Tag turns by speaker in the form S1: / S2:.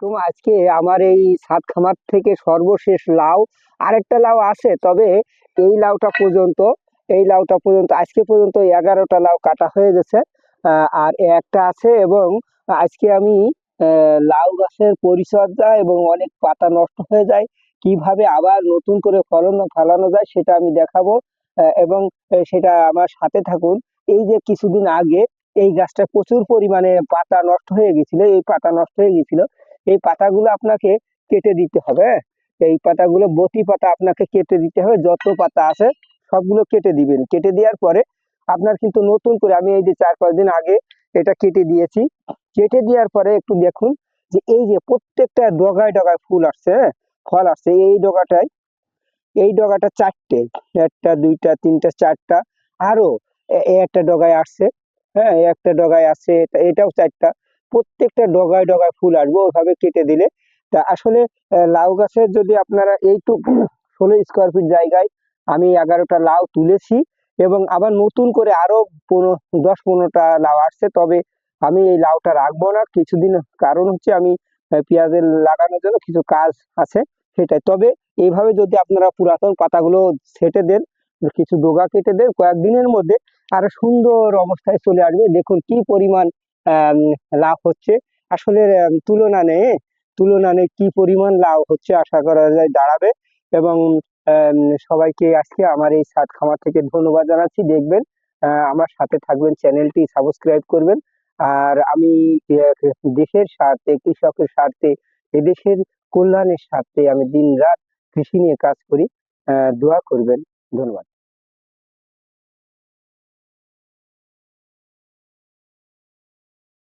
S1: আলাইকুম আজকে আমার এই সাত খামার থেকে সর্বশেষ লাউ, আরেকটা লাউ আছে, তবে এই লাউটা পর্যন্ত, এই লাউটা পর্যন্ত, আজকে পর্যন্ত এগারোটা লাউ কাটা হয়ে গেছে আর একটা আছে এবং আজকে আমি লাউ গাছের পরিচর্যা এবং অনেক পাতা নষ্ট হয়ে যায়, কীভাবে আবার নতুন করে ফলন ফলানো যায় সেটা আমি দেখাবো এবং সেটা আমার সাথে থাকুন। এই যে কিছুদিন আগে এই গাছটা প্রচুর পরিমাণে পাতা নষ্ট হয়ে গেছিল, এই পাতা নষ্ট হয়ে গেছিল এই পাতাগুলো আপনাকে কেটে দিতে হবে? এই পাতাগুলো বতি পাতা আপনাকে কেটে দিতে হবে, যত পাতা আছে সবগুলো কেটে দিবেন। কেটে দেওয়ার পরে আপনার কিন্তু নতুন করে আমি এই যে চার পাঁচ দিন আগে এটা কেটে দিয়েছি। কেটে দেওয়ার পরে একটু দেখুন যে এই যে প্রত্যেকটা ডগায় ডগায় ফুল আসছে হ্যাঁ? ফল আসছে। এই ডগাটায়, এই ডগাটা চারটে, একটা, দুইটা, তিনটা, চারটা আরও একটা ডগায় আসছে হ্যাঁ? একটা ডগায় আসছে, এটা- এটাও চারটা। প্রত্যেকটা ডগায় ডগায় ফুল আসবে, ওইভাবে কেটে দিলে। তা আসলে লাউ গাছের যদি আপনারা এইটুকু ষোলো স্কোয়ার ফিট জায়গায় আমি এগারোটা লাউ তুলেছি এবং আবার নতুন করে আরও পনেরো, দশ পনেরোটা লাউ আসছে, তবে আমি এই লাউটা রাখব না। কিছুদিন কারণ হচ্ছে আমি পেঁয়াজের লাগানোর জন্য কিছু কাজ আছে সেটাই। তবে এইভাবে যদি আপনারা পুরাতন পাতাগুলো ছেটে দেন, কিছু ডগা কেটে দেন, কয়েকদিনের মধ্যে আরও সুন্দর অবস্থায় চলে আসবে। দেখুন কি পরিমাণ লাভ হচ্ছে। আসলে তুলনা নেই তুলনা নেই কি পরিমাণ লাভ হচ্ছে, আশা করা যায় দাঁড়াবে। এবং সবাইকে আজকে আমার এই সাত খামার থেকে ধন্যবাদ জানাচ্ছি। দেখবেন আমার সাথে থাকবেন, চ্যানেলটি সাবস্ক্রাইব করবেন। আর আমি দেশের স্বার্থে, কৃষকের স্বার্থে, এদেশের কল্যাণের স্বার্থে আমি দিন রাত কৃষি নিয়ে কাজ করি। দোয়া করবেন। ধন্যবাদ।